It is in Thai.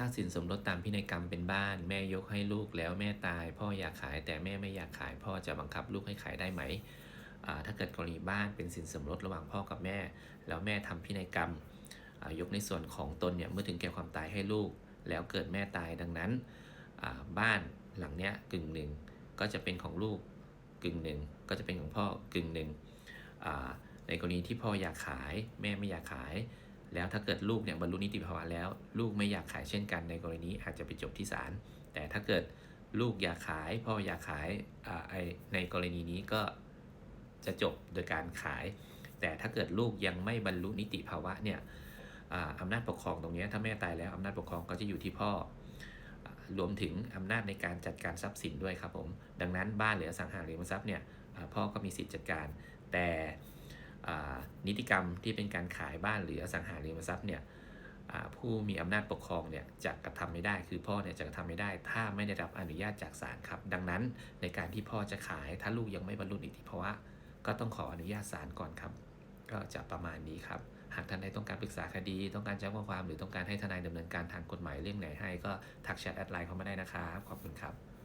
ถ้าสินสมรสตามพินัยกรรมเป็นบ้าน แม่ยกให้ลูกแล้วแม่ตาย พ่ออยากขาย แต่แม่ไม่อยากขาย พ่อจะบังคับลูกให้ขายได้ไหม ถ้าเกิดกรณีบ้านเป็นสินสมรสระหว่างพ่อกับแม่ แล้วแม่ทำพินัยกรรมยกในส่วนของตนเนี่ยเมื่อถึงแก่ความตายให้ลูก แล้วเกิดแม่ตายดังนั้น บ้านหลังเนี้ยกึ่งหนึ่งก็จะเป็นของลูกกึ่งหนึ่งก็จะเป็นของพ่อ กึ่งหนึ่งในกรณีที่พ่ออยากขาย แม่ไม่อยากขาย แล้วถ้าเกิดลูกเนี่ยบรรลุนิติภาวะแล้ว ลูกไม่อยากขายเช่นกันในกรณีอาจจะไปจบที่ศาลแต่ถ้าเกิดลูกอยากขายพ่ออยากขายอ่าไอในกรณีนี้ก็จะจบโดยการขาย แต่ถ้าเกิดลูกยังไม่บรรลุนิติภาวะเนี่ยอ่าอำนาจปกครองตรงนี้ถ้าแม่ตายแล้วอำนาจปกครองก็จะอยู่ที่พ่อรวมถึงอำนาจในการจัดการทรัพย์สินด้วยครับผม ดังนั้นบ้านหรืออสังหาริมทรัพย์เนี่ยพ่อก็มีสิทธิ์จัดการ แต่ นิติกรรมที่เป็นการขายบ้านหรืออสังหาริมทรัพย์เนี่ยผู้มีอำนาจปกครองเนี่ยจะกระทำไม่ได้ คือพ่อเนี่ยจะกระทำไม่ได้ ถ้าไม่ได้รับอนุญาตจากศาลครับ ดังนั้นในการที่พ่อจะขายถ้าลูกยังไม่บรรลุนิติภาวะก็ต้องขออนุญาตศาลก่อนครับ ก็จะประมาณนี้ครับ หากท่านใดต้องการปรึกษาคดี ต้องการแจ้งความหรือต้องการให้ทนายดำเนินการทางกฎหมายเรื่องไหนให้ก็ทักแชทแอดไลน์เข้ามาได้นะครับ ขอบคุณครับ